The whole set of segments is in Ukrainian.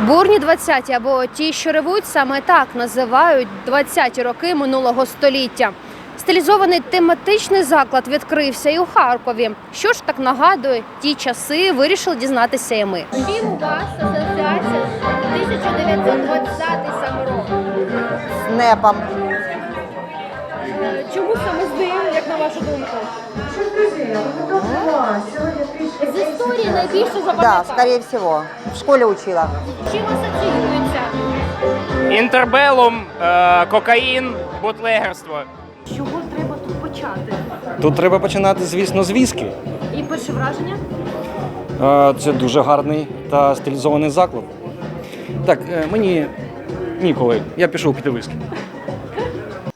Бурні 20-ті або ті, що ревуть, саме так називають 20-ті роки минулого століття. Стилізований тематичний заклад відкрився і у Харкові. Що ж так нагадує ті часи, вирішили дізнатися і ми. Чим у вас асоціація з 1920 саме рок? з небом. Чому саме з ним, як на вашу думку? Історії найбільше Да, запам'ятав. скорее всего. В школе учила. Чим асоціюється? Інтербелум, е, кокаїн, бутлегерство. З Чого треба тут почати? Тут треба починати, звісно, з віскі. І перше враження? Е, Це дуже гарний та стилізований заклад. Так, е, мені ніколи. Я пішов піти віскі.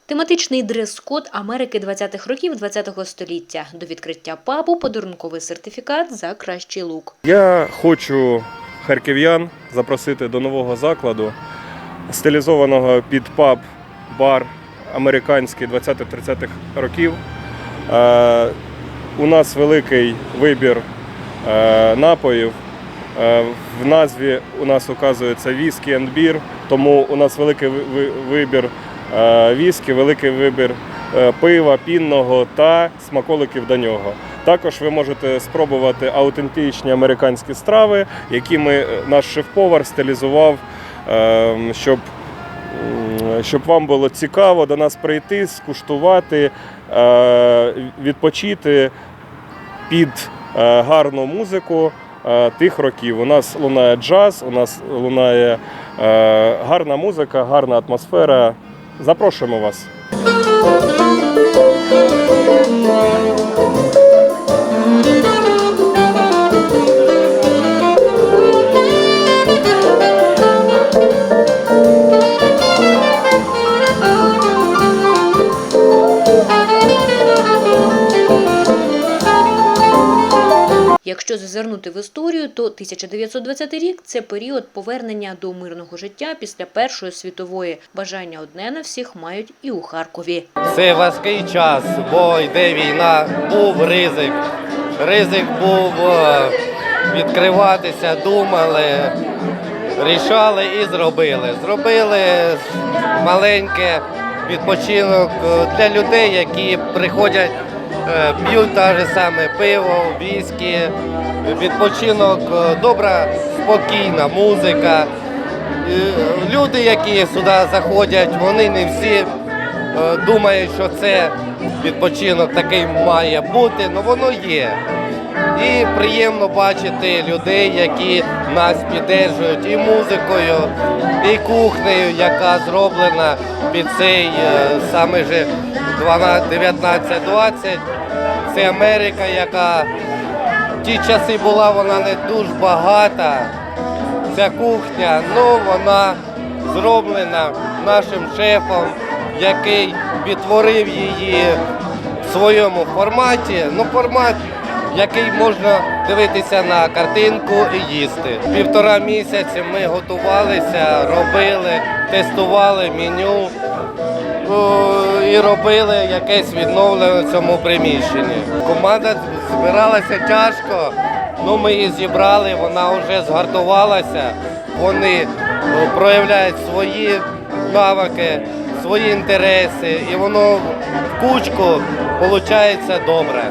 Тематичний дрес-код Америки 20-х років 20-го століття. До відкриття пабу подарунковий сертифікат за кращий лук. Я хочу харків'ян запросити до нового закладу, стилізованого під паб, бар американський 20-30-х років. Е, у нас великий вибір е, напоїв. Е, в назві у нас указується віскі and бір, тому у нас великий ви- ви- вибір віскі, великий вибір е, пива, пінного та смаколиків до нього. Також ви можете спробувати аутентичні американські страви, які ми, е, наш шеф-повар стилізував, е, щоб, щоб вам було цікаво до нас прийти, скуштувати, е, відпочити під е, гарну музику е, тих років. У нас лунає джаз, у нас лунає е, гарна музика, гарна атмосфера. Запрошуємо вас. Якщо зазирнути в історію, то 1920 рік це період повернення до мирного життя після Першої світової. Бажання одне на всіх мають і у Харкові. Це важкий час, бо йде війна, був ризик. Ризик був е, відкриватися, думали, рішали і зробили. Зробили маленьке відпочинок е, для людей, які приходять, п'ють те ж саме пиво, віскі, відпочинок, е, добра, спокійна музика. Е, Люди, які сюди заходять, вони не всі е, думають, що це відпочинок такий має бути, але воно є. І приємно бачити людей, які нас підтримують і музикою, і кухнею, яка зроблена під цей е, саме же 19-20. Це Америка, яка в ті часи була, вона не дуже багата. Ця кухня, ну вона зроблена нашим шефом, який відтворив її в своєму форматі. Ну, формат, який можна дивитися на картинку і їсти. Півтора місяці ми готувалися, робили, тестували меню. О, І робили якесь відновлення в цьому приміщенні. Команда збиралася тяжко, ну ми її зібрали, вона вже згартувалася. Вони проявляють свої навики, свої інтереси, і воно в кучку виходить добре.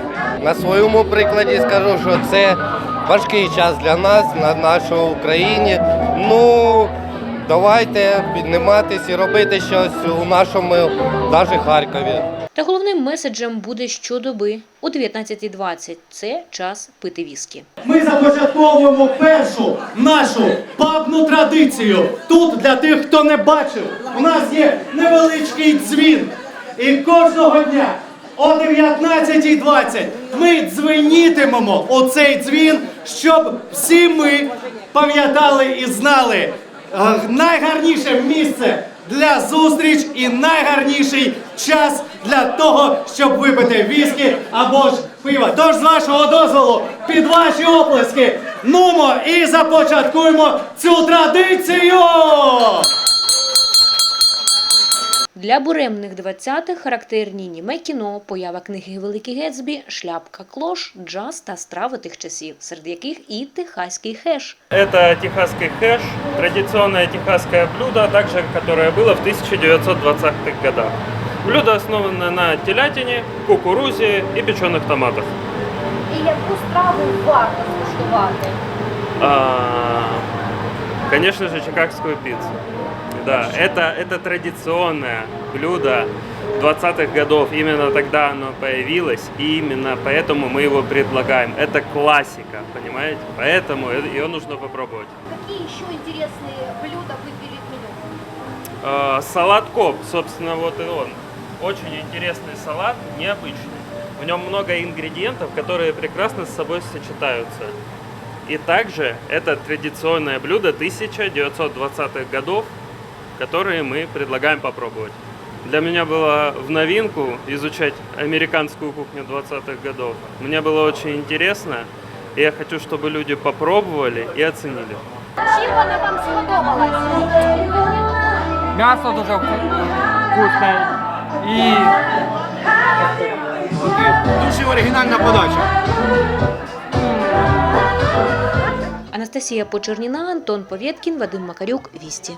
На своєму прикладі скажу, що це важкий час для нас, на нашій Україні. Ну, давайте підніматись і робити щось у нашому навіть Харкові. Та головним меседжем буде щодоби о 19.20 – це час пити віскі. Ми започатковуємо першу нашу пабну традицію. Тут для тих, хто не бачив, у нас є невеличкий дзвін. І кожного дня о 19.20 ми дзвенітимемо у цей дзвін, щоб всі ми пам'ятали і знали найгарніше місце для зустріч і найгарніший час для того, щоб випити віскі або ж пива. Тож, з вашого дозволу, під ваші оплески, нумо і започаткуємо цю традицію! Для буремних 20-х характерні німе кіно, поява книги Великий Гетсбі, шляпка клош, джаз та страви тих часів, серед яких і техаський хеш. Это техасский хэш, традиционное техасское блюдо, также которое было в 1920-х годах. Блюдо основано на телятине, кукурузе и печеных томатах. І яку страву варто скуштувати? А, конечно же, чикагскую пиццу. Да, это, это традиционное блюдо 20-х годов. Именно тогда оно появилось, и именно поэтому мы его предлагаем. Это классика, понимаете? Поэтому э- ее нужно попробовать. Які ще інтересні блюда виберіть меню? А, салат коп, собственно, вот и он. Очень интересный салат, необычный. В нем много ингредиентов, которые прекрасно с собой сочетаются. И также это традиционное блюдо 1920-х годов, которые мы предлагаем попробовать. Для меня было в новинку изучать американскую кухню 20-х годов. Мне было очень интересно, и я хочу, чтобы люди попробовали и оценили. Чим вона вам сподобалась? М'ясо дуже вкусне і Дуже оригінальна подача. Анастасія Почерніна, Антон Повєткін, Вадим Макарюк, Вісті.